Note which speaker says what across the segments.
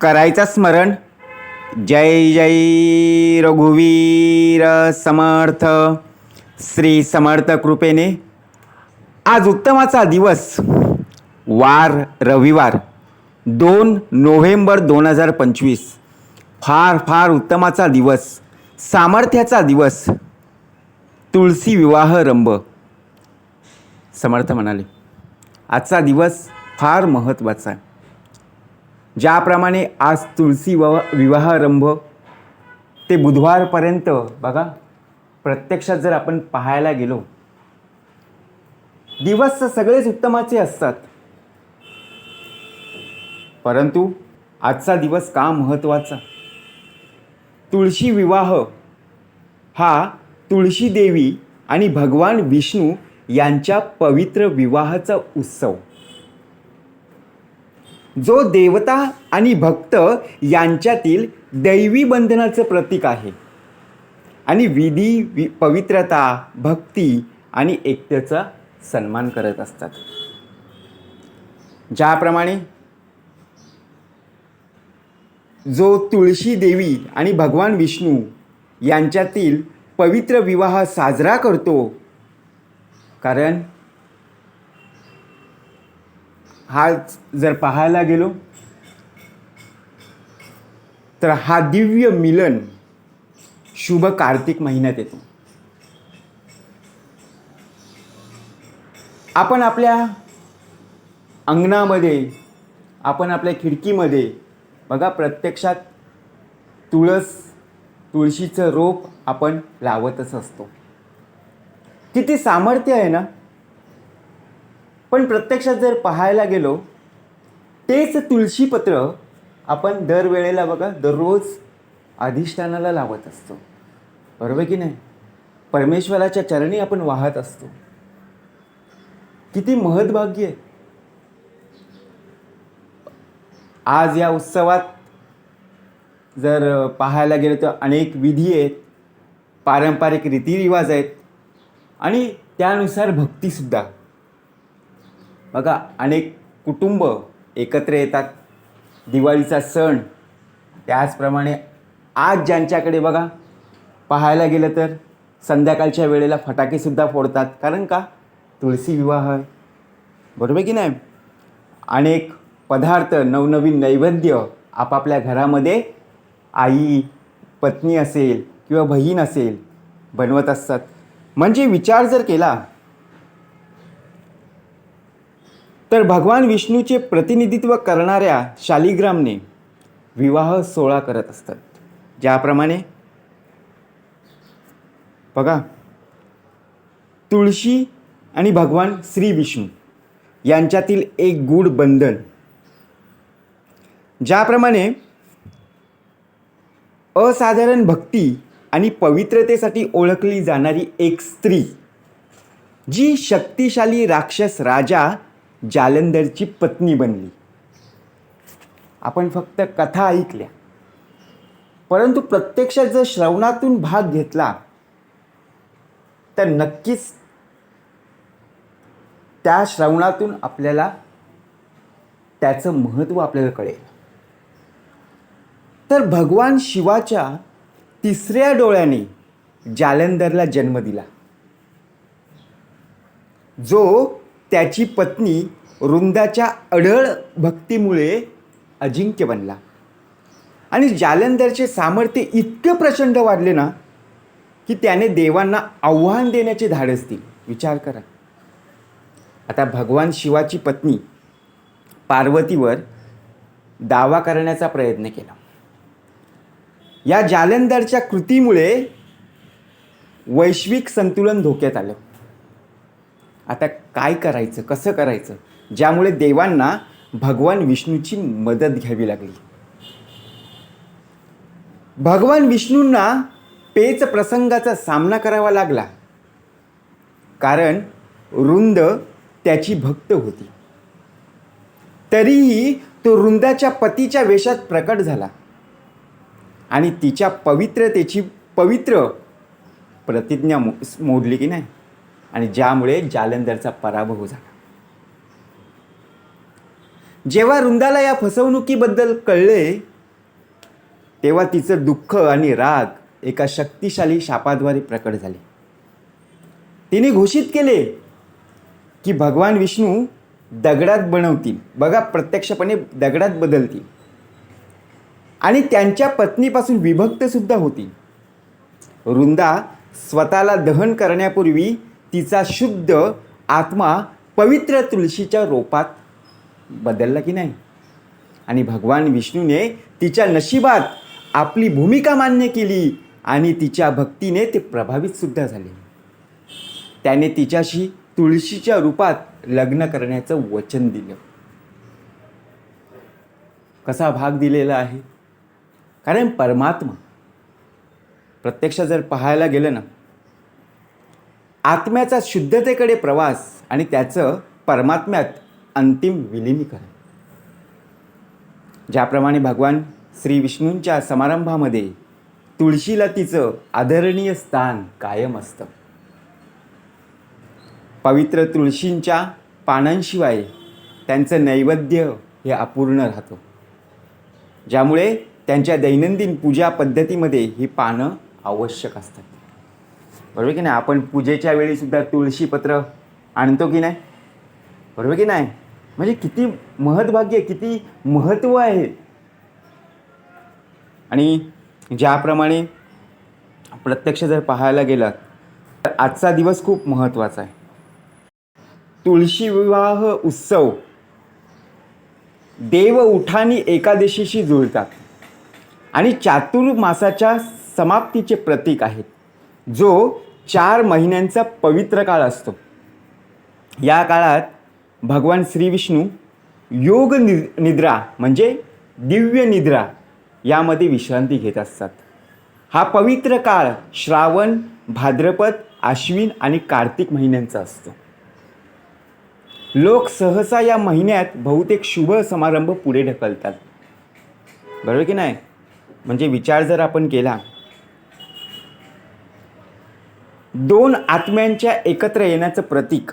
Speaker 1: करायचं स्मरण. जय जय रघुवीर समर्थ. श्री समर्थ कृपेने आज उत्तमाचा दिवस वार रविवार दोन नोव्हेंबर दोन हजार पंचवीस. फार फार उत्तमाचा दिवस सामर्थ्याचा दिवस तुळशी विवाह रंभ. समर्थ म्हणाले आजचा दिवस फार महत्त्वाचा आहे. ज्याप्रमाणे आज तुळशी व विवाहारंभ ते बुधवारपर्यंत बघा प्रत्यक्षात जर आपण पाहायला गेलो दिवस तर सगळेच उत्तमाचे असतात. परंतु आजचा दिवस का महत्त्वाचा? तुळशी विवाह हा तुळशी देवी आणि भगवान विष्णू यांच्या पवित्र विवाहाचा उत्सव. जो देवता आणि भक्त यांच्यातील दैवी बंधनाचं प्रतीक आहे. आणि विधी वि पवित्रता भक्ती आणि एकतेचा सन्मान करत असतात. ज्याप्रमाणे जो तुळशी देवी आणि भगवान विष्णू यांच्यातील पवित्र विवाह साजरा करतो कारण हा जर पाहायला गेलो तर हा दिव्य मिलन शुभ कार्तिक महिन्यात येतो. आपण आपल्या अंगणामध्ये आपण आपल्या खिडकीमध्ये बघा प्रत्यक्षात तुळस तुळशीचं रोप आपण लावतच असतो. किती सामर्थ्य आहे ना? पण प्रत्यक्षात जर पाहायला गेलो तेच तुळशीपत्र आपण दरवेळेला बघा दररोज अधिष्ठानाला लावत असतो. बरोबर की नाही? परमेश्वराच्या चरणी आपण वाहत असतो. किती महदभाग्य आहे. आज या उत्सवात जर पाहायला गेलं तर अनेक विधी आहेत पारंपरिक रीतिरिवाज आहेत आणि त्यानुसार भक्तीसुद्धा. बघा अनेक कुटुंब एकत्र येतात. दिवाळीचा सण त्याचप्रमाणे आज ज्यांच्याकडे बघा पाहायला गेलं तर संध्याकाळच्या वेळेला फटाकेसुद्धा फोडतात. कारण का? तुळशी विवाह आहे. बरोबर की नाही? अनेक पदार्थ नवनवीन नैवेद्य आपापल्या घरामध्ये आई पत्नी असेल किंवा बहीण असेल बनवत असतात. म्हणजे विचार जर केला तर भगवान विष्णूचे प्रतिनिधित्व करणाऱ्या शालिग्रामने विवाह सोहळा करत असतात. ज्याप्रमाणे बघा तुळशी आणि भगवान श्री विष्णू यांच्यातील एक गूढ बंधन. ज्याप्रमाणे असाधारण भक्ती आणि पवित्रतेसाठी ओळखली जाणारी एक स्त्री जी शक्तिशाली राक्षस राजा जालंधरची पत्नी बनली. आपण फक्त कथा ऐकल्या. परंतु प्रत्यक्षात जर श्रवणातून भाग घेतला तर नक्कीच त्या श्रवणातून आपल्याला त्याचं महत्त्व आपल्याला कळेल. तर भगवान शिवाच्या तिसऱ्या डोळ्याने जालंधरला जन्म दिला. जो त्याची पत्नी वृंदाच्या अढळ भक्तीमुळे अजिंक्य बनला. आणि जालंधरचे सामर्थ्य इतकं प्रचंड वाढले ना की त्याने देवांना आव्हान देण्याचे धाडस दिले विचार करा. आता भगवान शिवाची पत्नी पार्वतीवर दावा करण्याचा प्रयत्न केला. या जालंधरच्या कृतीमुळे वैश्विक संतुलन धोक्यात आलं. आता काय करायचं कसं करायचं? ज्यामुळे देवांना भगवान विष्णूची मदत घ्यावी लागली. भगवान विष्णूंना पेच प्रसंगाचा सामना करावा लागला. कारण रुंद त्याची भक्त होती. तरीही तो रुंदाच्या पतीच्या वेशात प्रकट झाला. आणि तिच्या पवित्रतेची पवित्र प्रतिज्ञा मो मोडली की नाही? आणि ज्यामुळे जालंधरचा पराभव झाला. जेव्हा रुंदाला या फसवणुकीबद्दल कळले तेव्हा तिचं दुःख आणि राग एका शक्तिशाली शापाद्वारे प्रकट झाले. तिने घोषित केले की भगवान विष्णू दगडात बनवतील. बघा प्रत्यक्षपणे दगडात बदलतील. आणि त्यांच्या पत्नीपासून विभक्त सुद्धा होतील. रुंदा स्वतःला दहन करण्यापूर्वी तिचा शुद्ध आत्मा पवित्र तुळशीच्या रोपात बदलला की नाही? आणि भगवान विष्णूने तिच्या नशिबात आपली भूमिका मान्य केली आणि तिच्या भक्तीने ते प्रभावित सुद्धा झाले. त्याने तिच्याशी तुळशीच्या रूपात लग्न करण्याचं वचन दिलं. कसा भाग दिलेला आहे? कारण परमात्मा प्रत्यक्ष जर पाहायला गेलं ना आत्म्याचा शुद्धतेकडे प्रवास आणि त्याचं परमात्म्यात अंतिम विलिनीकरण. ज्याप्रमाणे भगवान श्री विष्णूंच्या समारंभामध्ये तुळशीला तिचं आदरणीय स्थान कायम असतं. पवित्र तुळशींच्या पानांशिवाय त्यांचं नैवेद्य हे अपूर्ण राहतं. ज्यामुळे त्यांच्या दैनंदिन पूजा पद्धतीमध्ये ही पानं आवश्यक असतात. बरोबर की नाही? आपण पूजेच्या वेळीसुद्धा तुळशीपत्र आणतो की नाही? बरोबर की नाही? म्हणजे किती महत्भाग्य किती महत्त्व आहे. आणि ज्याप्रमाणे प्रत्यक्ष जर पाहायला गेलात तर आजचा दिवस खूप महत्त्वाचा आहे. तुळशी विवाह उत्सव देव उठानी एकादशीशी जुळतात. आणि चातुर्मासाच्या समाप्तीचे प्रतीक आहेत जो चार महिन्यांचा पवित्र काळ असतो. या काळात भगवान श्री विष्णू योग नि निद्रा म्हणजे दिव्य निद्रा यामध्ये विश्रांती घेत असतात. हा पवित्र काळ श्रावण भाद्रपद आश्विन आणि कार्तिक महिन्यांचा असतो. लोक सहसा या महिन्यात बहुतेक शुभ समारंभ पुढे ढकलतात. बरोबर की नाही? म्हणजे विचार जर आपण केला दोन आत्म्यांच्या एकत्र येण्याचं प्रतीक.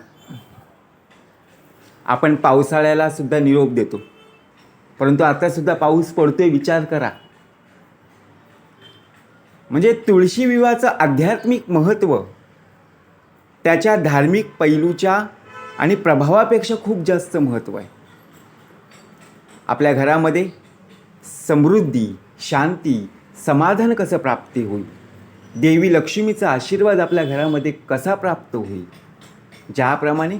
Speaker 1: आपण पावसाळ्याला सुद्धा निरोप देतो. परंतु आता सुद्धा पाऊस पडतोय विचार करा. म्हणजे तुळशी विवाहाचं आध्यात्मिक महत्त्व त्याच्या धार्मिक पैलूच्या आणि प्रभावापेक्षा खूप जास्त महत्त्व आहे. आपल्या घरामध्ये समृद्धी शांती समाधान कसं प्राप्ती होईल? देवी लक्ष्मीचा आशीर्वाद आपल्या घरामध्ये कसा प्राप्त होईल? ज्याप्रमाणे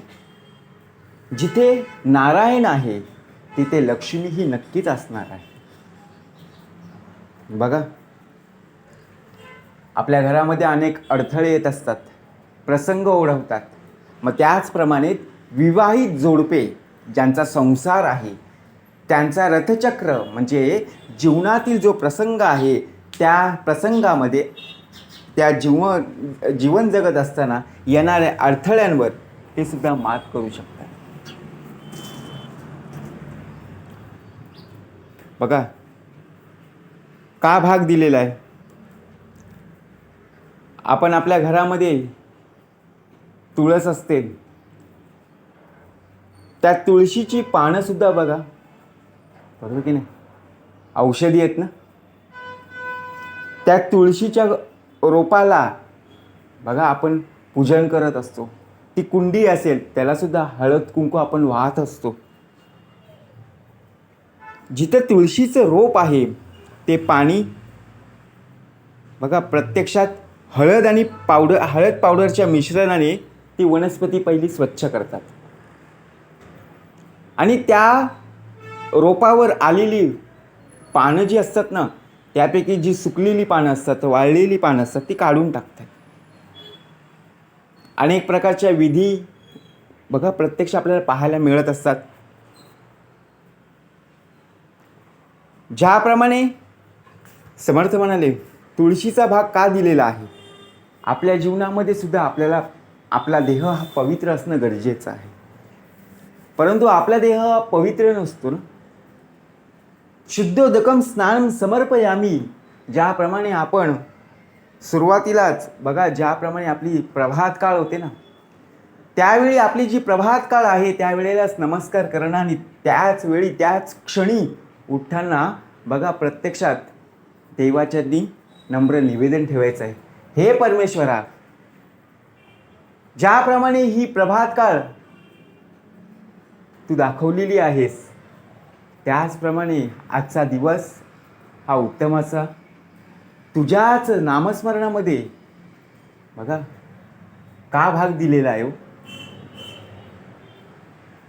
Speaker 1: जिथे नारायण आहे तिथे लक्ष्मी ही नक्कीच असणार आहे. बघा. आपल्या घरामध्ये अनेक अडथळे येत असतात. प्रसंग ओढवतात. मग त्याचप्रमाणे विवाहित जोडपे ज्यांचा संसार आहे त्यांचा रथचक्र म्हणजे जीवनातील जो प्रसंग आहे त्या प्रसंगामध्ये त्या जीवन जीवन जगत असताना येणाऱ्या अडथळ्यांवर ते सुद्धा मात करू शकतात. बघा का भाग दिलेला आहे? आपण आपल्या घरामध्ये तुळस असते. त्या तुळशीची पानं सुद्धा बघा. बरोबर की नाही? औषधी आहेत ना? त्या तुळशीच्या रोपाला बघा आपण पूजन करत असतो. ती कुंडी असेल त्यालासुद्धा हळद कुंकू आपण वाहत असतो. जिथं तुळशीचं रोप आहे ते पाणी बघा प्रत्यक्षात हळद आणि पावडर हळद पावडरच्या मिश्रणाने ती वनस्पती पहिली स्वच्छ करतात. आणि त्या रोपावर आलेली पानं जी असतात ना त्यापैकी जी सुकलेली पानं असतात वाळलेली पानं असतात ती काढून टाकतात. अनेक प्रकारच्या विधी बघा प्रत्यक्ष आपल्याला पाहायला मिळत असतात. ज्याप्रमाणे समर्थ म्हणाले तुळशीचा भाग का दिलेला आहे? आपल्या जीवनामध्ये सुद्धा आपल्याला आपला देह हा पवित्र असणं गरजेचं आहे. परंतु आपला देह हा पवित्र नसतो ना. शुद्धोदकम स्नान समर्पयामी. ज्याप्रमाणे आपण सुरुवातीलाच बघा ज्याप्रमाणे आपली प्रभात काळ होते ना त्यावेळी आपली जी प्रभात काळ आहे त्यावेळेलाच नमस्कार करणं आणि त्याच वेळी त्याच क्षणी उठताना बघा प्रत्यक्षात देवाच्या दी नम्र निवेदन ठेवायचं आहे. हे परमेश्वरा ज्याप्रमाणे ही प्रभात काळ तू दाखवलेली आहेस त्याचप्रमाणे आजचा दिवस हा उत्तम असा. तुझ्याच नामस्मरणामध्ये बघा का भाग दिलेला आहे हो?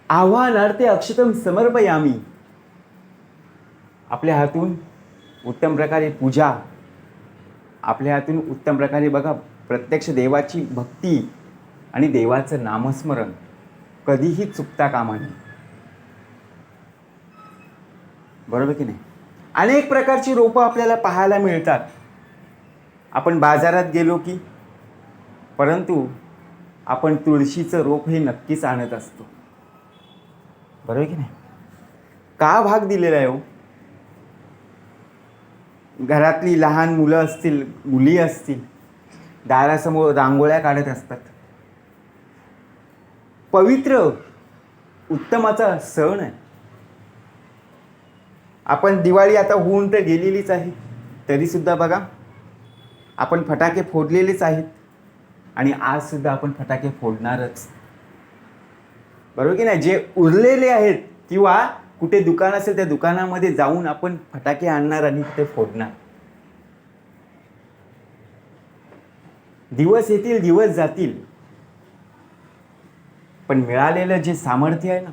Speaker 1: आव्हानार्थे अक्षतम समर्पयामी आपल्या हातून उत्तम प्रकारे पूजा आपल्या हातून उत्तम प्रकारे बघा प्रत्यक्ष देवाची भक्ती आणि देवाचं नामस्मरण कधीही चुकता कामा नये. बरोबर की नाही? अनेक प्रकारची रोपं आपल्याला पाहायला मिळतात. आपण बाजारात गेलो की परंतु आपण तुळशीचं रोप हे नक्कीच आणत असतो. बरोबर की नाही? का भाग दिलेला आहे हो? घरातली लहान मुलं असतील मुली असतील दारासमोर रांगोळ्या काढत असतात. पवित्र उत्तमाचा सण आहे. आपण दिवाळी आता होऊन तर गेलेलीच आहे. तरीसुद्धा बघा आपण फटाके फोडलेलेच आहेत. आणि आजसुद्धा आपण फटाके फोडणारच. बरोबर की नाही? जे उरलेले आहेत किंवा कुठे दुकान असेल त्या दुकानामध्ये जाऊन आपण फटाके आणणार आणि तिथे फोडणार. दिवस येतील दिवस जातील. पण मिळालेलं जे सामर्थ्य आहे ना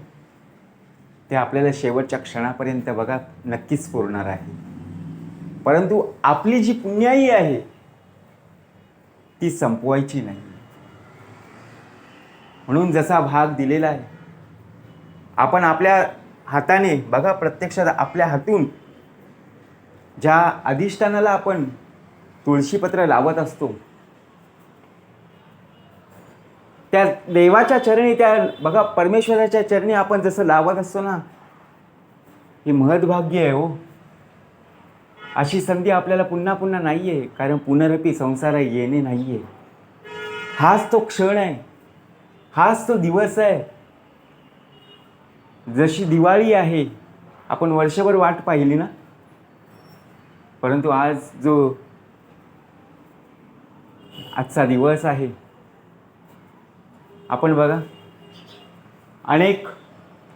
Speaker 1: ते आपल्याला शेवटच्या क्षणापर्यंत बघा नक्कीच पुरणार आहे. परंतु आपली जी पुण्याई आहे ती संपवायची नाही. म्हणून जसा भाग दिलेला आहे आपण आपल्या हाताने बघा प्रत्यक्षात आपल्या हातून ज्या अधिष्ठानाला आपण तुळशीपत्र लावत असतो त्या देवाच्या चरणी त्या बघा परमेश्वराच्या चरणी आपण जसं लावत असतो ना हे महद्भाग्य आहे हो. अशी संधी आपल्याला पुन्हा पुन्हा नाही आहे कारण पुनरपी संसार येणे नाही आहे हाच तो क्षण आहे. हाच तो दिवस आहे. जशी दिवाळी आहे आपण वर्षभर वाट पाहिली ना. परंतु आज जो आजचा दिवस आहे आपण बघा. अनेक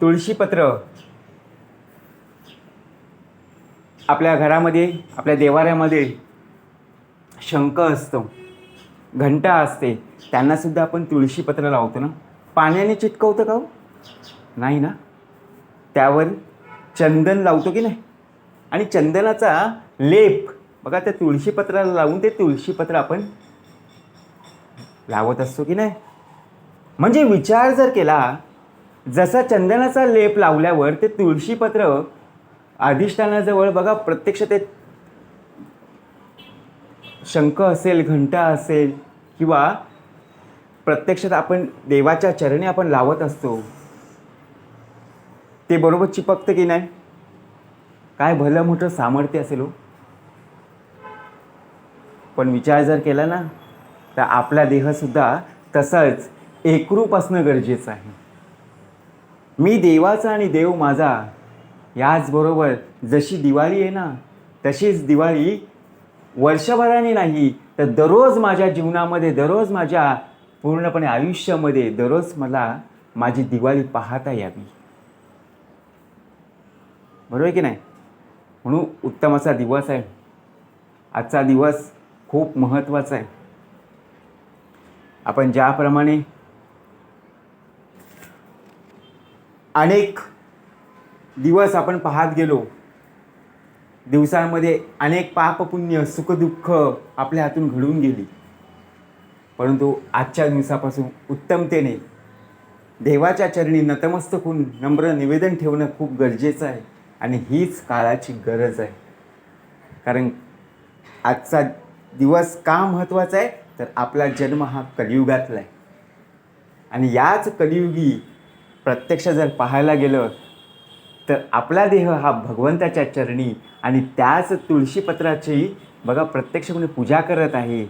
Speaker 1: तुळशीपत्र आपल्या घरामध्ये आपल्या देवाऱ्यामध्ये शंख असतो घंटा असते त्यांनासुद्धा आपण तुळशीपत्र लावतो ना? पाण्याने चिटकवतं का हो? नाही ना? त्यावर चंदन लावतो की नाही? आणि चंदनाचा लेप बघा त्या तुळशीपत्राला लावून ते तुळशीपत्र आपण लावत असतो की नाही? म्हणजे विचार जर केला जसा चंदनाचा लेप लावल्यावर ते तुळशीपत्र अधिष्ठानाजवळ बघा प्रत्यक्ष ते शंख असेल घंटा असेल किंवा प्रत्यक्षात आपण देवाच्या चरणी आपण लावत असतो ते बरोबर चिपकतं की नाही? काय भलं मोठं सामर्थ्य असेल हो. पण विचार जर केला ना तर आपला देहसुद्धा तसंच एकरूप असणं गरजेचं आहे. मी देवाचा आणि देव माझा याचबरोबर जशी दिवाळी आहे ना तशीच दिवाळी वर्षभराने नाही तर दररोज माझ्या जीवनामध्ये दररोज माझ्या पूर्णपणे आयुष्यामध्ये दररोज मला माझी दिवाळी पाहता यावी. बरोबर आहे की नाही? म्हणून उत्तम असा दिवस आहे. आजचा दिवस खूप महत्त्वाचा आहे. आपण ज्याप्रमाणे अनेक दिवस आपण पाहत गेलो. दिवसांमध्ये अनेक पापपुण्य सुखदुःख आपल्या हातून घडून गेली. परंतु आजच्या दिवसापासून उत्तमतेने देवाच्या चरणी नतमस्तक होऊन नम्र निवेदन ठेवणं खूप गरजेचं आहे आणि हीच काळाची गरज आहे. कारण आजचा दिवस का महत्त्वाचा आहे? तर आपला जन्म हा कलियुगातला आहे. आणि याच कलियुगी प्रत्यक्ष जर पाहायला गेलं तर आपला देह हा भगवंताच्या चरणी आणि त्याच तुळशीपत्राची बघा प्रत्यक्षपणे पूजा करत आहे.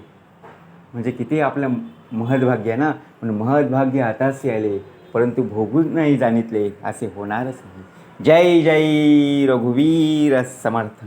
Speaker 1: म्हणजे किती आपलं महद्भाग्य ना? म्हणून महद्भाग्य आताच आले परंतु भोगून नाही जाणितले. असे होणारच नाही. जय जय रघुवीर समर्थ